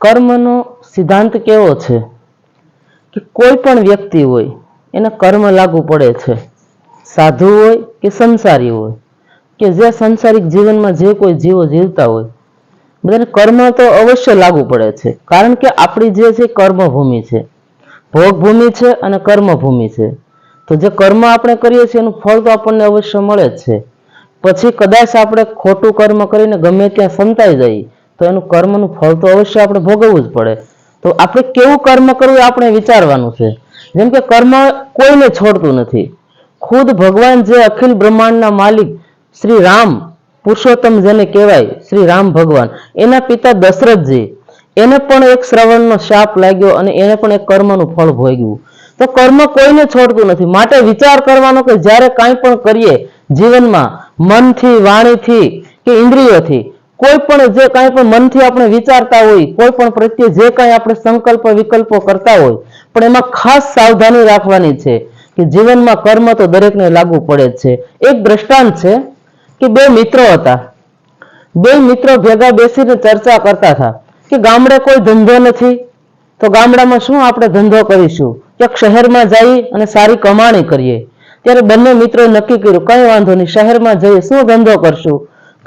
કર્મનો સિદ્ધાંત કેવો છે? કે કોઈ પણ વ્યક્તિ હોય, એને કર્મ લાગુ પડે છે. સાધુ હોય કે સંસારી હોય. કે જે સંસારિક જીવનમાં જે કોઈ જીવો જીવતા હોય. બધાને કર્મ તો અવશ્ય લાગુ પડે છે. કારણ કે આપણી જે છે કર્મભૂમિ છે. ભોગભૂમિ છે અને કર્મભૂમિ છે. તો જે કર્મ આપણે કરીએ છીએ, એનું ફળ તો આપણને અવશ્ય મળે જ છે. પછી કદાચ આપણે ખોટું કર્મ કરીને ગમે ત્યાં સંતાઈ જઈએ તો એનું કર્મનું ફળ તો અવશ્ય આપણે ભોગવવું જ પડે. તો આપણે કેવું કર્મ કરવું આપણે વિચારવાનું છે. જેમ કે કર્મ કોઈને છોડતું નથી. ખુદ ભગવાન જે અખિલ બ્રહ્માંડના માલિક શ્રી રામ, પુરુષોત્તમ જેને કહેવાય, શ્રી રામ ભગવાન, એના પિતા દશરથજી, એને પણ એક શ્રવણનો શાપ લાગ્યો અને એને પણ એક કર્મનું ફળ ભોગ્યું. તો કર્મ કોઈને છોડતું નથી. માટે વિચાર કરવાનો કે જ્યારે કાંઈ પણ કરીએ જીવનમાં, મનથી, વાણીથી કે ઇન્દ્રિયોથી કોઈ પણ જે કાંઈ પણ મનથી આપણે વિચારતા હોય, કોઈ પણ પ્રત્યે જે કાંઈ આપણે સંકલ્પ, વિકલ્પો કરતા હોય, પણ એમાં ખાસ સાવધાની રાખવાની છે કે જીવનમાં કર્મ તો દરેકને લાગુ પડે છે. એક દ્રષ્ટાંત છે કે બે મિત્રો હતા. બે મિત્રો ભેગા બેસીને ચર્ચા કરતા હતા કે ગામડે કોઈ ધંધો નથી, તો ગામડામાં શું આપણે ધંધો કરીશું? ક્યાંક શહેરમાં જઈ અને સારી કમાણી કરીએ. ત્યારે બંને મિત્રોએ નક્કી કર્યું, કઈ વાંધો નહીં, શહેરમાં જઈએ, શું ધંધો કરશું?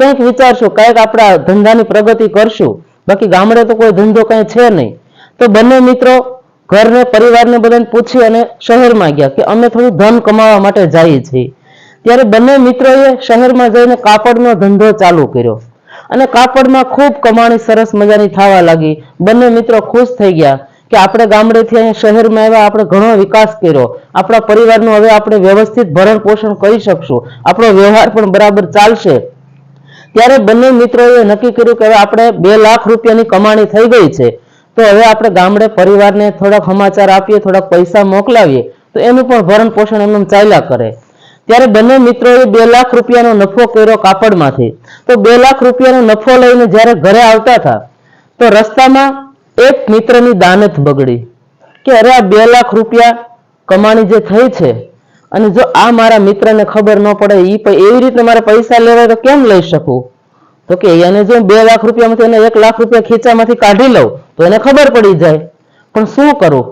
કંઈક વિચારશું, કંઈક આપણા ધંધાની પ્રગતિ કરશું. બાકી ગામડે તો કોઈ ધંધો કંઈ છે નહીં. તો બંને મિત્રો ઘરને, પરિવારને બધાને પૂછી અને શહેરમાં ગયા કે અમે થોડું ધન કમાવા માટે જઈએ છીએ. ત્યારે બંને મિત્રોએ શહેરમાં જઈને કાપડનો ધંધો ચાલુ કર્યો. અને કાપડમાં ખૂબ કમાણી, સરસ મજાની થવા લાગી. બંને મિત્રો ખુશ થઈ ગયા કે આપણે ગામડેથી અહીંયા શહેરમાં આવ્યા, આપણે ઘણો વિકાસ કર્યો. આપણા પરિવારનું હવે આપણે વ્યવસ્થિત ભરણ પોષણ કરી શકશું. આપણો વ્યવહાર પણ બરાબર ચાલશે. ત્યારે બંને મિત્રોએ નક્કી કર્યું કે હવે આપણે બે લાખ રૂપિયાની કમાણી થઈ ગઈ છે. તો હવે આપણે ગામડે પરિવારને થોડાક સમાચાર આપીએ, થોડાક પૈસા મોકલાવીએ. તો એનું પણ ભરણ પોષણ એમ ચાલ્યા કરે. ત્યારે બંને મિત્રોએ બે લાખ રૂપિયાનો નફો કર્યો કાપડમાંથી. તો બે લાખ રૂપિયાનો નફો લઈને જ્યારે ઘરે આવતા હતા, તો રસ્તામાં એક મિત્રની દાનત બગડી. કે અરે આ બે લાખ રૂપિયા કમાણી જે થઈ છે અને જો આ મારા મિત્રને ખબર ન પડે એ એવી રીતે મારે પૈસા લેવા તો કેમ લઈ શકું? તો કે એને જો બે લાખ રૂપિયામાંથી એને એક લાખ રૂપિયા ખીચામાંથી કાઢી લઉં, તો એને ખબર પડી જાય. પણ શું કરું?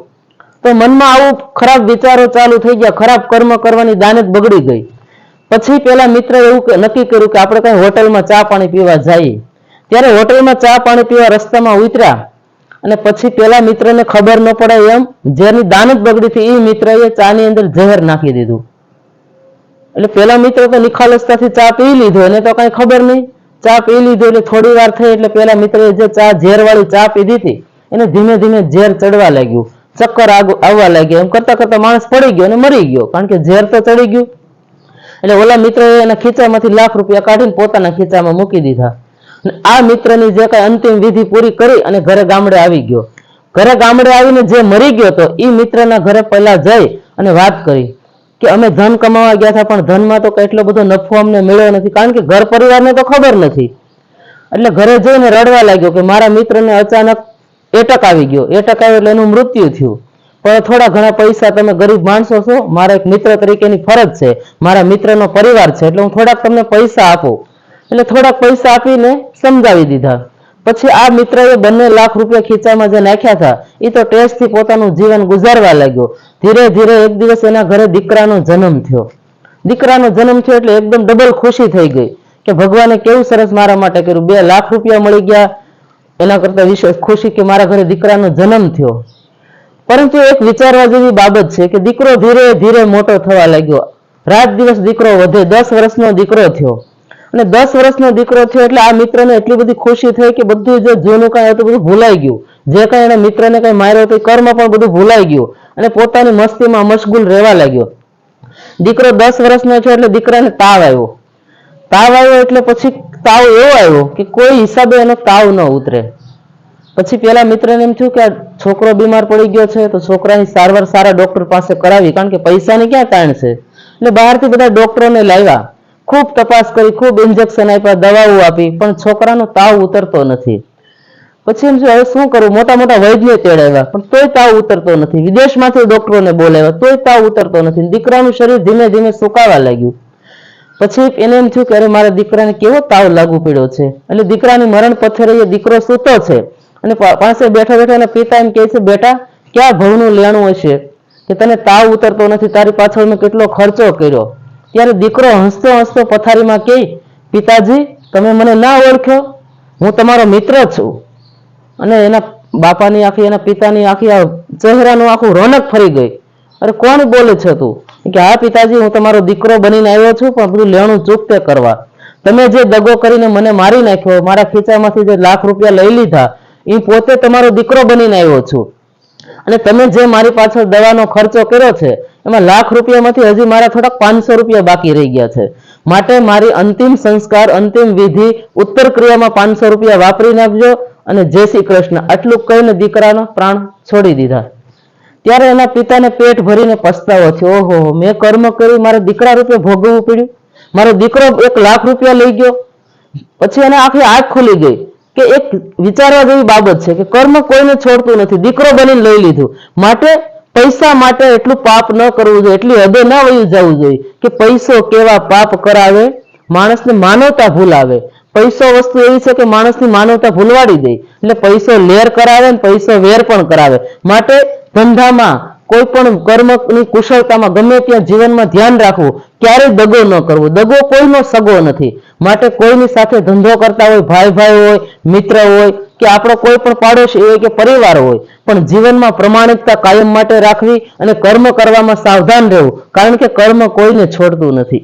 તો મનમાં આવું ખરાબ વિચારો ચાલુ થઈ ગયા, ખરાબ કર્મ કરવાની દાનત બગડી ગઈ. પછી પેલા મિત્ર એવું નક્કી કર્યું કે આપણે કઈ હોટલમાં ચા પાણી પીવા જઈએ. ત્યારે હોટલમાં ચા પાણી પીવા રસ્તામાં ઉતર્યા. અને પછી પેલા મિત્રને ખબર ન પડે એમ જેની દાનત બગડી હતી એ મિત્રએ ચાની અંદર ઝેર નાખી દીધું. એટલે પેલા મિત્ર તો નિખાલસતાથી ચા પી લીધો, એને તો કઈ ખબર નહીં. ચા પી લીધો એટલે થોડી વાર થઈ એટલે પેલા મિત્રએ જે ચા ઝેર વાળી ચા પીધી હતી, એને ધીમે ધીમે ઝેર ચડવા લાગ્યું. ચક્કર આવવા લાગ્યા. એમ કરતા કરતા માણસ પડી ગયો અને મરી ગયો, કારણ કે ઝેર તો ચડી ગયું. એટલે ઓલા મિત્રએ એના ખીચામાંથી લાખ રૂપિયા કાઢીને પોતાના ખીચામાં મૂકી દીધા. આ મિત્રની જે કઈ અંતિમ વિધિ પૂરી કરી અને ઘરે ગામડે આવી ગયો. ઘરે ગામડે આવીને જે મરી ગયો તો એ મિત્રના ઘરે પહેલા જઈ અને વાત કરી કે અમે ધન કમાવા ગયા હતા, પણ ધનમાં તો એટલો બધો નફો અમને મળ્યો નથી, કારણ કે ઘર પરિવારને તો ખબર નથી. એટલે ઘરે જઈને રડવા લાગ્યો કે મારા મિત્રને અચાનક એટક આવી ગયો. એટક આવ્યો એટલે એનું મૃત્યુ થયું. પણ થોડા ઘણા પૈસા તમે ગરીબ માણસો છો, મારા એક મિત્ર તરીકેની ફરજ છે. મારા મિત્રનો પરિવાર છે, એટલે હું થોડાક તમને પૈસા આપું. એટલે થોડાક પૈસા આપીને સમજાવી દીધા. પછી આ મિત્રએ બંને લાખ રૂપિયા ખીચામાં જે નાખ્યા હતા એ તો ટેસ્ટથી પોતાનું જીવન ગુજારવા લાગ્યો. ધીરે ધીરે એક દિવસ એના ઘરે દીકરાનો જન્મ થયો. દીકરાનો જન્મ થયો એટલે એકદમ ડબલ ખુશી થઈ ગઈ કે ભગવાને કેવું સરસ મારા માટે કર્યું. બે લાખ રૂપિયા મળી ગયા. એના કરતા વિશેષ ખુશી કે મારા ઘરે દીકરાનો જન્મ થયો. પરંતુ એક વિચારવા જેવી બાબત છે કે દીકરો ધીરે ધીરે મોટો થવા લાગ્યો. રાત દિવસ દીકરો વધે, દસ વર્ષનો દીકરો થયો. અને દસ વર્ષનો દીકરો થયો એટલે આ મિત્રને એટલી બધી ખુશી થઈ કે બધું જે જૂનું કાંઈ હતું બધું ભૂલાઈ ગયું. જે કાંઈ એને મિત્રને કાંઈ માર્યો હતો કર્મ પણ બધું ભૂલાઈ ગયું. અને પોતાની મસ્તીમાં મશગુલ રહેવા લાગ્યો. દીકરો દસ વર્ષનો થયો એટલે દીકરાને તાવ આવ્યો. તાવ આવ્યો એટલે પછી તાવ એવો આવ્યો કે કોઈ હિસાબે એનો તાવ ન ઉતરે. પછી પેલા મિત્રને એમ થયું કે છોકરો બીમાર પડી ગયો છે તો છોકરાની સારવાર સારા ડોક્ટર પાસે કરાવી કારણ કે પૈસાની ક્યાં તાણ છે? એટલે બહારથી બધા ડોક્ટરોને લાવ્યા. ખૂબ તપાસ કરી, ખૂબ ઇન્જેક્શન આપ્યા, દવાઓ આપી, પણ છોકરાનો તાવ ઉતરતો નથી. પછી એમ હવે શું કરું? મોટા મોટા વૈદ્ય તેડાવ્યા, પણ તોય તાવ ઉતરતો નથી. વિદેશમાંથી ડોક્ટરોને બોલાવ્યા, તોય તાવ ઉતરતો નથી. દીકરાનું શરીર ધીમે ધીમે સુકાવા લાગ્યું. પછી એને એમ થયું કે અરે મારા દીકરાને કેવો તાવ લાગુ પડ્યો છે? એટલે દીકરાની મરણ પથ્થરે દીકરો સૂતો છે. અને પાસે બેઠા બેઠા એના પિતા એમ કહે છે, બેટા, ક્યાં ભવનું લેણું હશે? કે તને તાવ ઉતરતો નથી, તારી પાછળ મેં કેટલો ખર્ચો કર્યો? ત્યારે દીકરો હસતો હસતો પથારીમાં કહે પિતાજી, તમે મને ના ઓળખ્યો હું તમારો મિત્ર છું. અને એના બાપાની આખી, એના પિતાની આખી ચહેરાનું આખું રોનક ફરી ગઈ અરે, કોણ બોલે છે તું? કે, હા, પિતાજી, હું તમારો દીકરો બનીને આવ્યો છું, પણ બધું લેણું ચૂકતે કરવા. તમે જે દગો કરીને મને મારી નાખ્યો, મારા ખીચામાંથી જે લાખ રૂપિયા લઈ લીધા, એ પોતે તમારો દીકરો બનીને આવ્યો છું. અને તમે જે મારી પાછળ દવાનો ખર્ચો કર્યો છે એમાં લાખ રૂપિયામાંથી હજી મારા થોડાક પાંચસો રૂપિયા બાકી રહી ગયા છે. માટે મારી અંતિમ સંસ્કાર, અંતિમ વિધિ, ઉત્તર ક્રિયામાં પાંચસો રૂપિયા વાપરી નાખજો અને જય શ્રી કૃષ્ણ. આટલું કહીને દીકરાનો પ્રાણ છોડી દીધા. ત્યારે એના પિતાને પેટ ભરીને પસ્તાવો થયો. ઓહો મેં કર્મ કરી મારે દીકરા રૂપે ભોગવવું પડ્યું. મારો દીકરો એક લાખ રૂપિયા લઈ ગયો. પછી એને આખી આંખ ખુલી ગઈ કે એક વિચારવા જેવી બાબત છે કે કર્મ કોઈને છોડતું નથી. દીકરો બનીને લઈ લીધું. માટે પૈસા માટે એટલું પાપ ન કરવું જોઈએ, એટલી હદે ન વયું જવું જોઈએ કે પૈસો કેવા પાપ કરાવે, માણસને માનવતા ભૂલાવે. પૈસો વસ્તુ એવી છે કે માણસની માનવતા ભૂલવાડી દે. એટલે પૈસો લેર કરાવે ને પૈસો વેર પણ કરાવે. માટે ધંધામાં કોઈ પણ કર્મની કુશળતામાં ગમે ત્યાં જીવનમાં ધ્યાન રાખવું, ક્યારેય દગો ન કરવો. દગો કોઈનો સગો નથી. માટે કોઈની સાથે ધંધો કરતા હોય ભાઈ ભાઈ હોય, મિત્ર હોય કે આપણો કોઈ પણ પાડોશી હોય કે પરિવાર હોય, પણ જીવનમાં પ્રમાણિકતા કાયમ માટે રાખવી અને કર્મ કરવામાં સાવધાન રહેવું, કારણ કે કર્મ કોઈને છોડતું નથી.